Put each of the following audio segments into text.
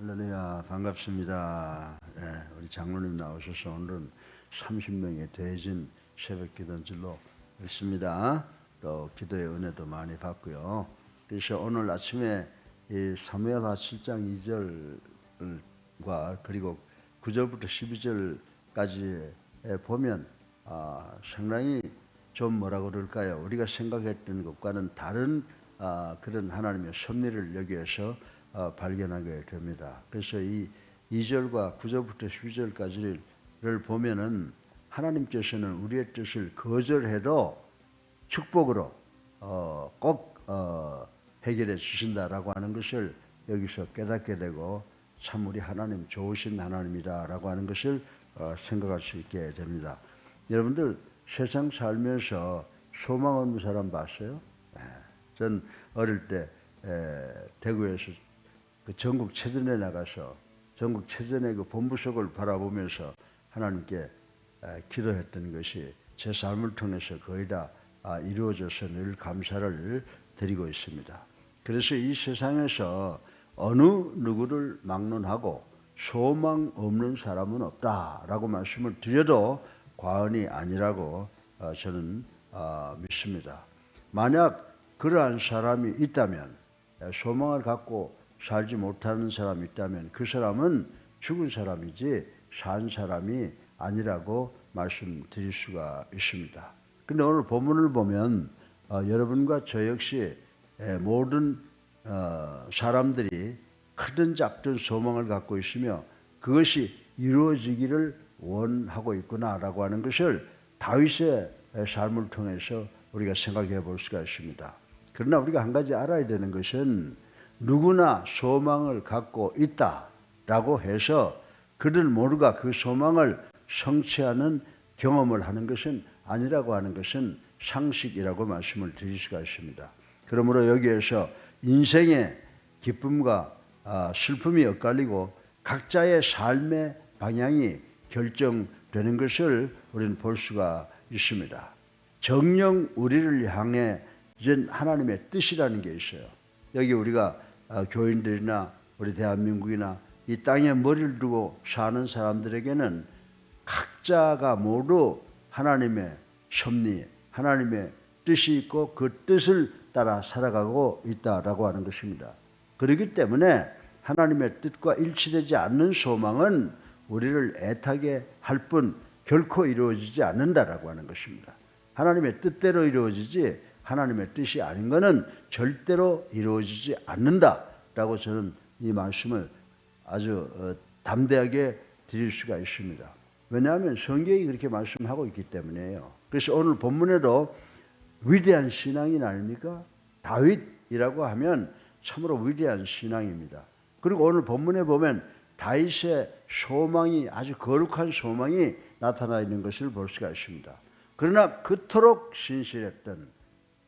할렐루야 반갑습니다. 예, 우리 장로님 나오셔서 오늘은 30명의 대진 새벽 기도인 줄로 믿습니다. 또 기도의 은혜도 많이 받고요. 그래서 오늘 아침에 이 사무엘하 7장 2절과 그리고 9절부터 12절까지 보면 아, 상당히 좀 뭐라 그럴까요? 우리가 생각했던 것과는 다른 아, 그런 하나님의 섭리를 여기에서 어, 발견하게 됩니다. 그래서 이 2절과 9절부터 12절까지를 보면은 하나님께서는 우리의 뜻을 거절해도 축복으로 어, 꼭 어, 해결해 주신다라고 하는 것을 여기서 깨닫게 되고 참 우리 하나님 좋으신 하나님이다라고 하는 것을 어, 생각할 수 있게 됩니다. 여러분들 세상 살면서 소망 없는 사람 봤어요? 네. 전 어릴 때 에, 대구에서 그 전국 체전에 나가서 전국 체전의 그 본부석을 바라보면서 하나님께 기도했던 것이 제 삶을 통해서 거의 다 아, 이루어져서 늘 감사를 드리고 있습니다. 그래서 이 세상에서 어느 누구를 막론하고 소망 없는 사람은 없다라고 말씀을 드려도 과언이 아니라고 어, 저는 아, 믿습니다. 만약 그러한 사람이 있다면 소망을 갖고 살지 못하는 사람이 있다면 그 사람은 죽은 사람이지 산 사람이 아니라고 말씀드릴 수가 있습니다. 근데 오늘 본문을 보면 어, 여러분과 저 역시 에, 모든 어, 사람들이 크든 작든 소망을 갖고 있으며 그것이 이루어지기를 원하고 있구나라고 하는 것을 다윗의 삶을 통해서 우리가 생각해 볼 수가 있습니다. 그러나 우리가 한 가지 알아야 되는 것은 누구나 소망을 갖고 있다라고 해서 그들 모두가 그 소망을 성취하는 경험을 하는 것은 아니라고 하는 것은 상식이라고 말씀을 드릴 수가 있습니다. 그러므로 여기에서 인생의 기쁨과 아, 슬픔이 엇갈리고 각자의 삶의 방향이 결정되는 것을 우리는 볼 수가 있습니다. 정령 우리를 향해 하나님의 뜻이라는 게 있어요. 여기 우리가 어, 교인들이나 우리 대한민국이나 이 땅에 머리를 두고 사는 사람들에게는 각자가 모두 하나님의 섭리, 하나님의 뜻이 있고 그 뜻을 따라 살아가고 있다라고 하는 것입니다. 그렇기 때문에 하나님의 뜻과 일치되지 않는 소망은 우리를 애타게 할 뿐 결코 이루어지지 않는다라고 하는 것입니다. 하나님의 뜻대로 이루어지지 하나님의 뜻이 아닌 것은 절대로 이루어지지 않는다라고 저는 이 말씀을 아주 어, 담대하게 드릴 수가 있습니다. 왜냐하면 성경이 그렇게 말씀하고 있기 때문에요. 그래서 오늘 본문에도 위대한 신앙인 아닙니까? 다윗이라고 하면 참으로 위대한 신앙입니다. 그리고 오늘 본문에 보면 다윗의 소망이 아주 거룩한 소망이 나타나 있는 것을 볼 수가 있습니다. 그러나 그토록 신실했던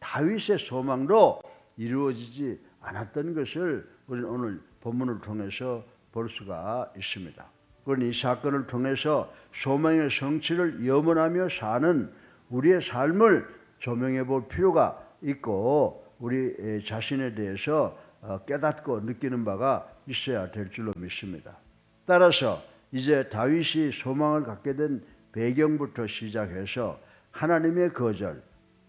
다윗의 소망도 이루어지지 않았던 것을 우리는 오늘 본문을 통해서 볼 수가 있습니다. 그런 이 사건을 통해서 소망의 성취를 염원하며 사는 우리의 삶을 조명해 볼 필요가 있고 우리 자신에 대해서 어, 깨닫고 느끼는 바가 있어야 될 줄로 믿습니다. 따라서 이제 다윗이 소망을 갖게 된 배경부터 시작해서 하나님의 거절,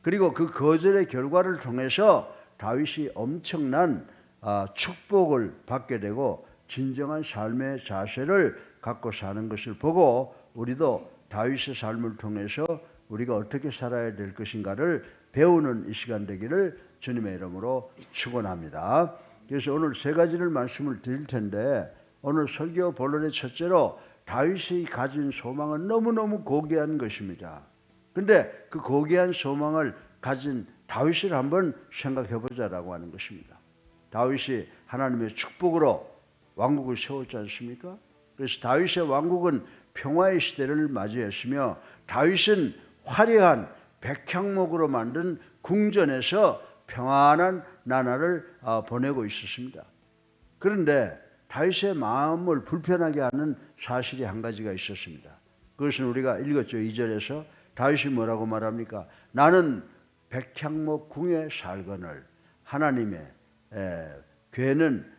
그리고 그 거절의 결과를 통해서 다윗이 엄청난 아, 축복을 받게 되고 진정한 삶의 자세를 갖고 사는 것을 보고 우리도 다윗의 삶을 통해서 우리가 어떻게 살아야 될 것인가를 배우는 이 시간 되기를 주님의 이름으로 축원합니다. 그래서 오늘 세 가지를 말씀을 드릴 텐데 오늘 설교 본론의 첫째로 다윗이 가진 소망은 너무너무 고귀한 것입니다. 근데 그 고귀한 소망을 가진 다윗을 한번 생각해 보자라고 하는 것입니다. 다윗이 하나님의 축복으로 왕국을 세웠지 않습니까? 그래서 다윗의 왕국은 평화의 시대를 맞이했으며 다윗은 화려한 백향목으로 만든 궁전에서 평안한 나라를 어, 보내고 있었습니다. 그런데 다윗의 마음을 불편하게 하는 사실이 한 가지가 있었습니다. 그것은 우리가 읽었죠. 2절에서 다윗이 뭐라고 말합니까? 나는 백향목 궁에 살거늘 하나님의 에, 괴는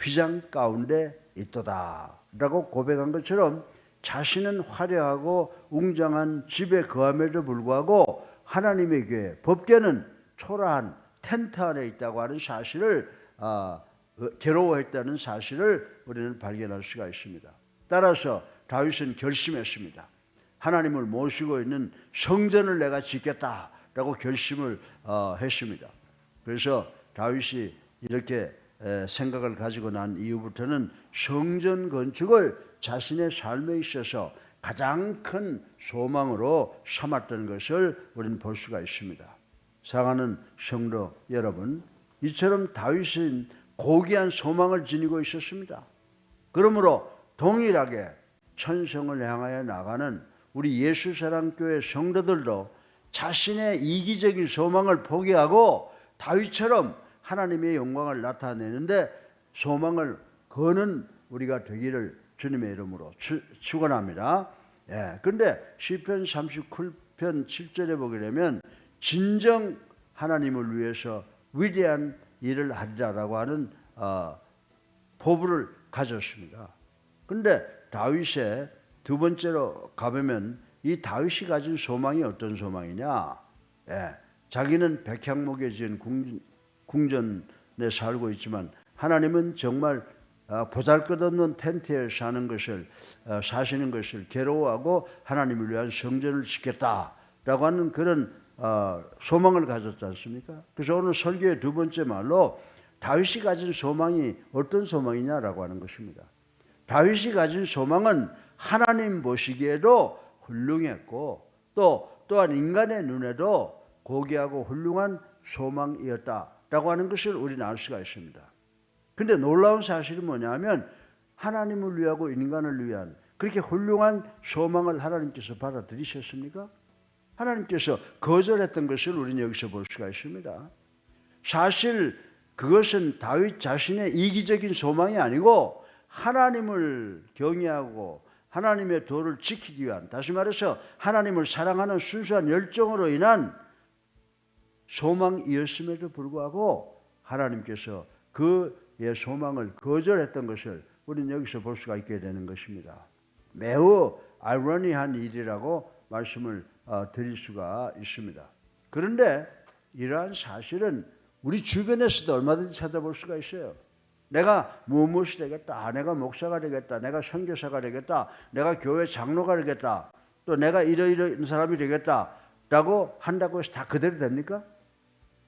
휘장 가운데 있도다라고 고백한 것처럼 자신은 화려하고 웅장한 집에 거함에도 불구하고 하나님의 교회 법계는 초라한 텐트 안에 있다고 하는 사실을 아, 어, 괴로워했다는 사실을 우리는 발견할 수가 있습니다. 따라서 다윗은 결심했습니다. 하나님을 모시고 있는 성전을 내가 짓겠다라고 결심을 어, 했습니다. 그래서 다윗이 이렇게 에, 생각을 가지고 난 이후부터는 성전 건축을 자신의 삶에 있어서 가장 큰 소망으로 삼았던 것을 우리는 볼 수가 있습니다. 사랑하는 성도 여러분, 이처럼 다윗은 고귀한 소망을 지니고 있었습니다. 그러므로 동일하게 천성을 향하여 나가는 우리 예수사랑교회 성도들도 자신의 이기적인 소망을 포기하고 다윗처럼 하나님의 영광을 나타내는데 소망을 거는 우리가 되기를 주님의 이름으로 추, 축원합니다. 예. 근데 시편 39편 7절에 보게 되면 진정 하나님을 위해서 위대한 일을 하리라라고 하는 어, 포부를 가졌습니다. 근데 다윗의 두 번째로 가보면 이 다윗이 가진 소망이 어떤 소망이냐? 예, 자기는 백향목에 지은 궁, 궁전에 살고 있지만 하나님은 정말 어, 보잘것없는 텐트에 사는 것을 어, 사시는 것을 괴로워하고 하나님을 위한 성전을 짓겠다라고 하는 그런 어, 소망을 가졌지 않습니까? 그래서 오늘 설교의 두 번째 말로 다윗이 가진 소망이 어떤 소망이냐라고 하는 것입니다. 다윗이 가진 소망은 하나님 보시기에도 훌륭했고 또 또한 인간의 눈에도 고귀하고 훌륭한 소망이었다라고 하는 것을 우리는 알 수가 있습니다. 근데 놀라운 사실이 뭐냐면 하나님을 위하고 인간을 위한 그렇게 훌륭한 소망을 하나님께서 받아들이셨습니까? 하나님께서 거절했던 것을 우리는 여기서 볼 수가 있습니다. 사실 그것은 다윗 자신의 이기적인 소망이 아니고 하나님을 경외하고 하나님의 도를 지키기 위한 다시 말해서 하나님을 사랑하는 순수한 열정으로 인한 소망이었음에도 불구하고 하나님께서 그의 소망을 거절했던 것을 우리는 여기서 볼 수가 있게 되는 것입니다. 매우 아이러니한 일이라고 말씀을 어, 드릴 수가 있습니다. 그런데 이러한 사실은 우리 주변에서도 얼마든지 찾아볼 수가 있어요. 내가 무엇이 되겠다. 아, 내가 목사가 되겠다. 내가 선교사가 되겠다. 내가 교회 장로가 되겠다. 또 내가 이러이러한 사람이 되겠다. 라고 한다고 해서 다 그대로 됩니까?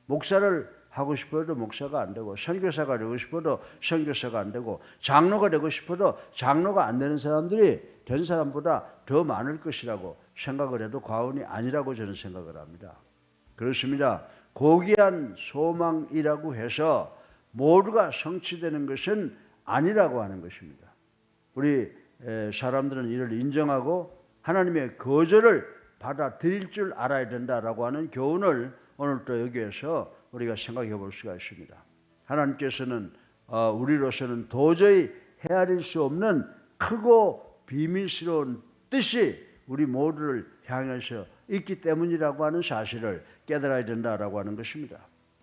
목사를 하고 싶어도 목사가 안 되고 선교사가 되고 싶어도 선교사가 안 되고 장로가 되고 싶어도 장로가 안 되는 사람들이 된 사람보다 더 많을 것이라고 생각을 해도 과언이 아니라고 저는 생각을 합니다. 그렇습니다. 고귀한 소망이라고 해서 모두가 성취되는 것은 아니라고 하는 것입니다. 우리 사람들은 이를 인정하고 하나님의 거절을 받아들일 줄 알아야 된다라고 하는 교훈을 오늘 또 여기에서 우리가 생각해 볼 수가 있습니다. 하나님께서는 어, 우리로서는 도저히 헤아릴 수 없는 크고 비밀스러운 뜻이 우리 모두를 향해서 있기 때문이라고 하는 사실을 깨달아야 된다라고 하는 것입니다.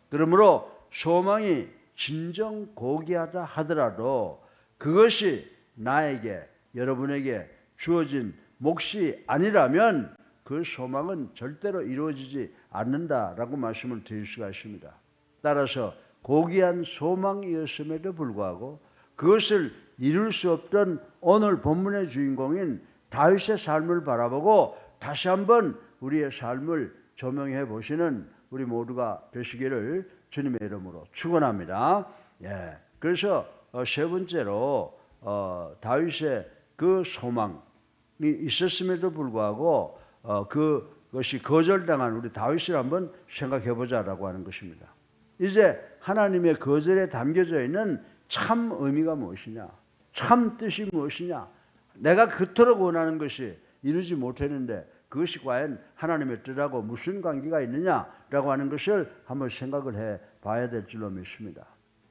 그러므로 소망이 진정 고귀하다 하더라도 그것이 나에게 여러분에게 주어진 몫이 아니라면 그 소망은 절대로 이루어지지 않는다라고 말씀을 드릴 수가 있습니다. 따라서 고귀한 소망이었음에도 불구하고 그것을 이룰 수 없던 오늘 본문의 주인공인 다윗의 삶을 바라보고 다시 한번 우리의 삶을 조명해 보시는 우리 모두가 되시기를 주님의 이름으로 축원합니다. 예. 그래서 어, 세 번째로 어, 다윗의 그 소망이 있었음에도 불구하고 어, 그것이 거절당한 우리 다윗을 한번 생각해 보자라고 하는 것입니다. 이제 하나님의 거절에 담겨져 있는 참 의미가 무엇이냐? 참 뜻이 무엇이냐? 내가 그토록 원하는 것이 이루지 못했는데 그것이 과연 하나님의 뜻하고 무슨 관계가 있느냐라고 하는 것을 한번 생각을 해 봐야 될 줄로 믿습니다.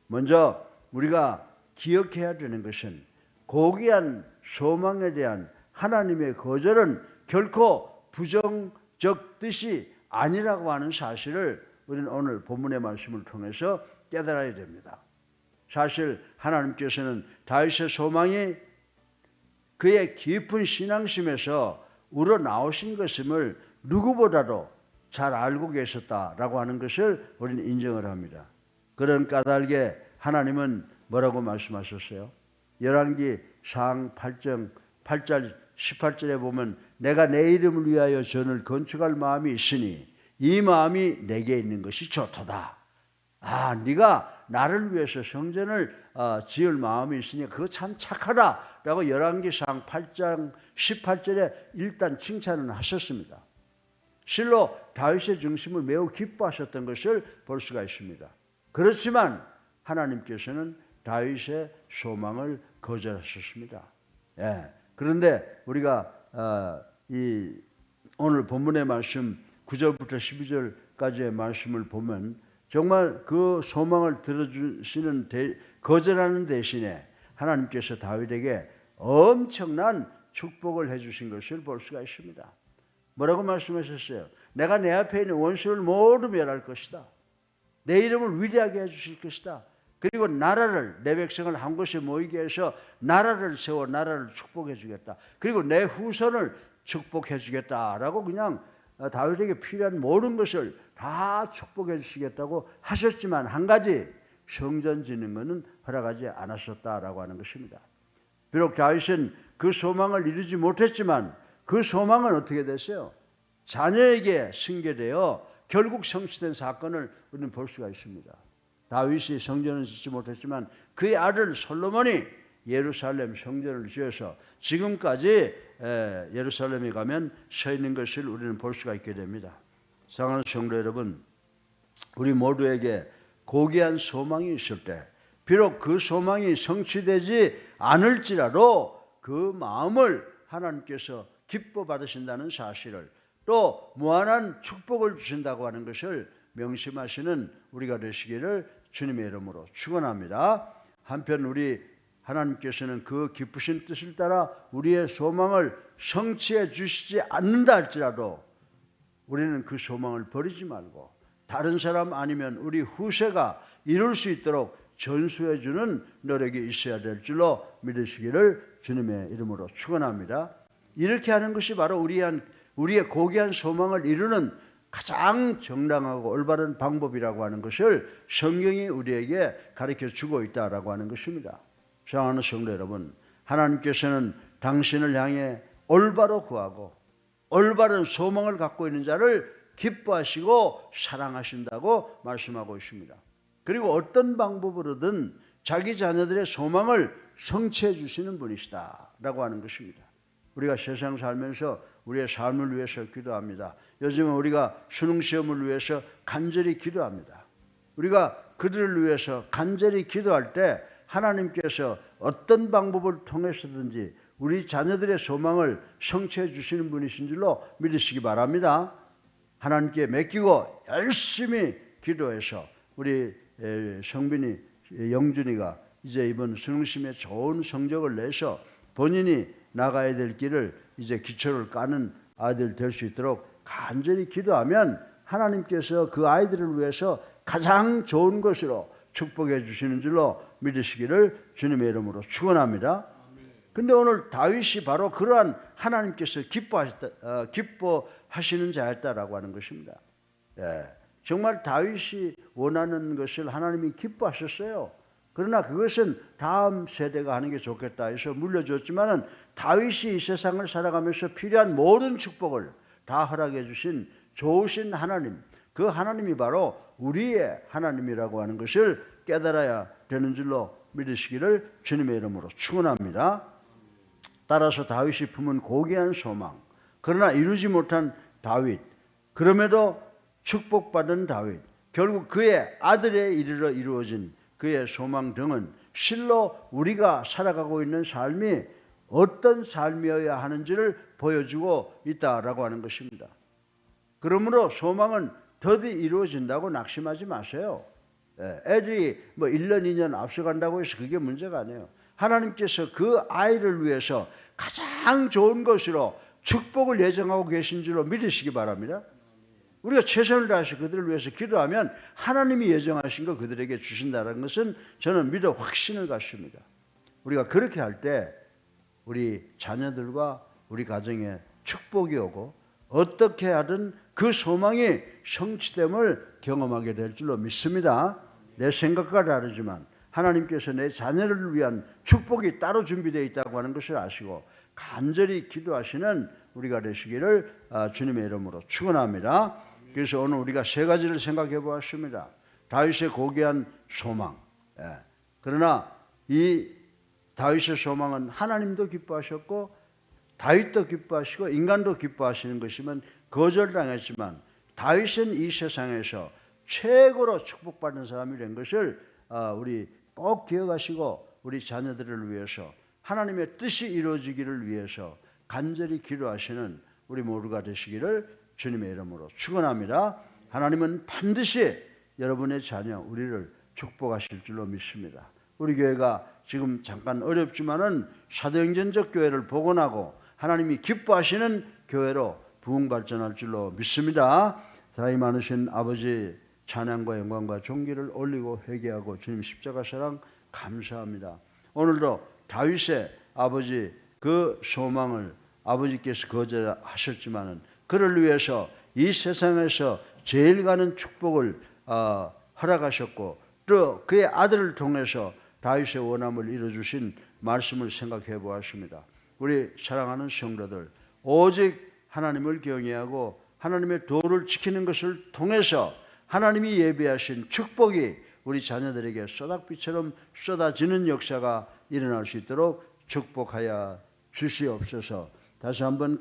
먼저 우리가 기억해야 되는 것은 고귀한 소망에 대한 하나님의 거절은 결코 부정적 뜻이 아니라고 하는 사실을 우리는 오늘 본문의 말씀을 통해서 깨달아야 됩니다. 사실 하나님께서는 다윗의 소망이 그의 깊은 신앙심에서 우러 나오신 것임을 누구보다도 잘 알고 계셨다라고 하는 것을 우리는 인정을 합니다. 그런 까닭에 하나님은 뭐라고 말씀하셨어요? 열왕기 상 8장 8절 18절에 보면 내가 내 이름을 위하여 전을 건축할 마음이 있으니 이 마음이 내게 있는 것이 좋도다. 아, 네가 나를 위해서 성전을 어, 지을 마음이 있으니 그거 참 착하다라고 열왕기상 8장 18절에 일단 칭찬을 하셨습니다. 실로 다윗의 중심을 매우 기뻐하셨던 것을 볼 수가 있습니다. 그렇지만 하나님께서는 다윗의 소망을 거절하셨습니다. 예. 그런데 우리가 어, 이 오늘 본문의 말씀 9절부터 12절까지의 말씀을 보면 정말 그 소망을 들어주시는 대, 거절하는 대신에 하나님께서 다윗에게 엄청난 축복을 해주신 것을 볼 수가 있습니다. 뭐라고 말씀하셨어요? 내가 내 앞에 있는 원수를 모두 멸할 것이다. 내 이름을 위대하게 해주실 것이다. 그리고 나라를 내 백성을 한 곳에 모이게 해서 나라를 세워 나라를 축복해 주겠다. 그리고 내 후손을 축복해 주겠다라고 그냥 다윗에게 필요한 모든 것을 다 축복해 주시겠다고 하셨지만 한 가지 성전 짓는 것은 허락하지 않았었다라고 하는 것입니다. 비록 다윗은 그 소망을 이루지 못했지만 그 소망은 어떻게 됐어요? 자녀에게 승계되어 결국 성취된 사건을 우리는 볼 수가 있습니다. 다윗이 성전을 짓지 못했지만 그의 아들 솔로몬이 예루살렘 성전을 지어서 지금까지 예루살렘에 가면 서 있는 것을 우리는 볼 수가 있게 됩니다. 사랑하는 성도 여러분, 우리 모두에게 고귀한 소망이 있을 때, 비록 그 소망이 성취되지 않을지라도 그 마음을 하나님께서 기뻐 받으신다는 사실을 또 무한한 축복을 주신다고 하는 것을 명심하시는 우리가 되시기를 주님의 이름으로 축원합니다. 한편 우리 하나님께서는 그 기쁘신 뜻을 따라 우리의 소망을 성취해 주시지 않는다 할지라도 우리는 그 소망을 버리지 말고 다른 사람 아니면 우리 후세가 이룰 수 있도록 전수해 주는 노력이 있어야 될 줄로 믿으시기를 주님의 이름으로 축원합니다. 이렇게 하는 것이 바로 우리한 우리의 고귀한 소망을 이루는 가장 정당하고 올바른 방법이라고 하는 것을 성경이 우리에게 가르쳐 주고 있다라고 하는 것입니다. 사랑하는 성도 여러분, 하나님께서는 당신을 향해 올바로 구하고 올바른 소망을 갖고 있는 자를 기뻐하시고 사랑하신다고 말씀하고 있습니다. 그리고 어떤 방법으로든 자기 자녀들의 소망을 성취해 주시는 분이시다라고 하는 것입니다. 우리가 세상 살면서 우리의 삶을 위해서 기도합니다. 요즘은 우리가 수능 시험을 위해서 간절히 기도합니다. 우리가 그들을 위해서 간절히 기도할 때 하나님께서 어떤 방법을 통해서든지 우리 자녀들의 소망을 성취해 주시는 분이신 줄로 믿으시기 바랍니다. 하나님께 맡기고 열심히 기도해서 우리 성빈이 영준이가 이제 이번 수능심에 좋은 성적을 내서 본인이 나가야 될 길을 이제 기초를 까는 아이들 될 수 있도록 간절히 기도하면 하나님께서 그 아이들을 위해서 가장 좋은 것으로 축복해 주시는 줄로 믿으시기를 주님의 이름으로 축원합니다. 근데 오늘 다윗이 바로 그러한 하나님께서 기뻐하셨다, 어, 기뻐하시는 자였다라고 하는 것입니다. 예, 정말 다윗이 원하는 것을 하나님이 기뻐하셨어요. 그러나 그것은 다음 세대가 하는 게 좋겠다 해서 물려줬지만은 다윗이 이 세상을 살아가면서 필요한 모든 축복을 다 허락해 주신 좋으신 하나님, 그 하나님이 바로 우리의 하나님이라고 하는 것을 깨달아야 되는 줄로 믿으시기를 주님의 이름으로 축원합니다. 따라서 다윗이 품은 고귀한 소망, 그러나 이루지 못한 다윗, 그럼에도 축복받은 다윗, 결국 그의 아들에 이르러 이루어진 그의 소망 등은 실로 우리가 살아가고 있는 삶이 어떤 삶이어야 하는지를 보여주고 있다라고 하는 것입니다. 그러므로 소망은 더디 이루어진다고 낙심하지 마세요. 예, 애들이 뭐 1년, 2년 앞서간다고 해서 그게 문제가 아니에요. 하나님께서 그 아이를 위해서 가장 좋은 것으로 축복을 예정하고 계신 줄로 믿으시기 바랍니다. 우리가 최선을 다해서 그들을 위해서 기도하면 하나님이 예정하신 거 그들에게 주신다는 것은 저는 믿어 확신을 갖습니다. 우리가 그렇게 할 때 우리 자녀들과 우리 가정에 축복이 오고 어떻게 하든 그 소망이 성취됨을 경험하게 될 줄로 믿습니다. 내 생각과 다르지만 하나님께서 내 자녀를 위한 축복이 따로 준비되어 있다고 하는 것을 아시고 간절히 기도하시는 우리가 되시기를 아, 주님의 이름으로 축원합니다. 그래서 오늘 우리가 세 가지를 생각해 보았습니다. 다윗의 고귀한 소망. 예. 그러나 이 다윗의 소망은 하나님도 기뻐하셨고 다윗도 기뻐하시고 인간도 기뻐하시는 것이면 거절당했지만 다윗은 이 세상에서 최고로 축복받는 사람이 된 것을 아, 우리 꼭 기억하시고 우리 자녀들을 위해서 하나님의 뜻이 이루어지기를 위해서 간절히 기도하시는 우리 모두가 되시기를 주님의 이름으로 축원합니다. 하나님은 반드시 여러분의 자녀 우리를 축복하실 줄로 믿습니다. 우리 교회가 지금 잠깐 어렵지만은 사도행전적 교회를 복원하고 하나님이 기뻐하시는 교회로 부흥 발전할 줄로 믿습니다. 사랑이 많으신 아버지 찬양과 영광과 존귀를 올리고 회개하고 주님 십자가 사랑 감사합니다. 오늘도 다윗의 아버지 그 소망을 아버지께서 거절하셨지만은 그를 위해서 이 세상에서 제일 가는 축복을 어, 허락하셨고 또 그의 아들을 통해서 다윗의 원함을 이루어주신 말씀을 생각해 보았습니다. 우리 사랑하는 성도들 오직 하나님을 경외하고 하나님의 도를 지키는 것을 통해서 하나님이 예비하신 축복이 우리 자녀들에게 쏟아비처럼 쏟아지는 역사가 일어날 수 있도록 축복하여 주시옵소서. 다시 한번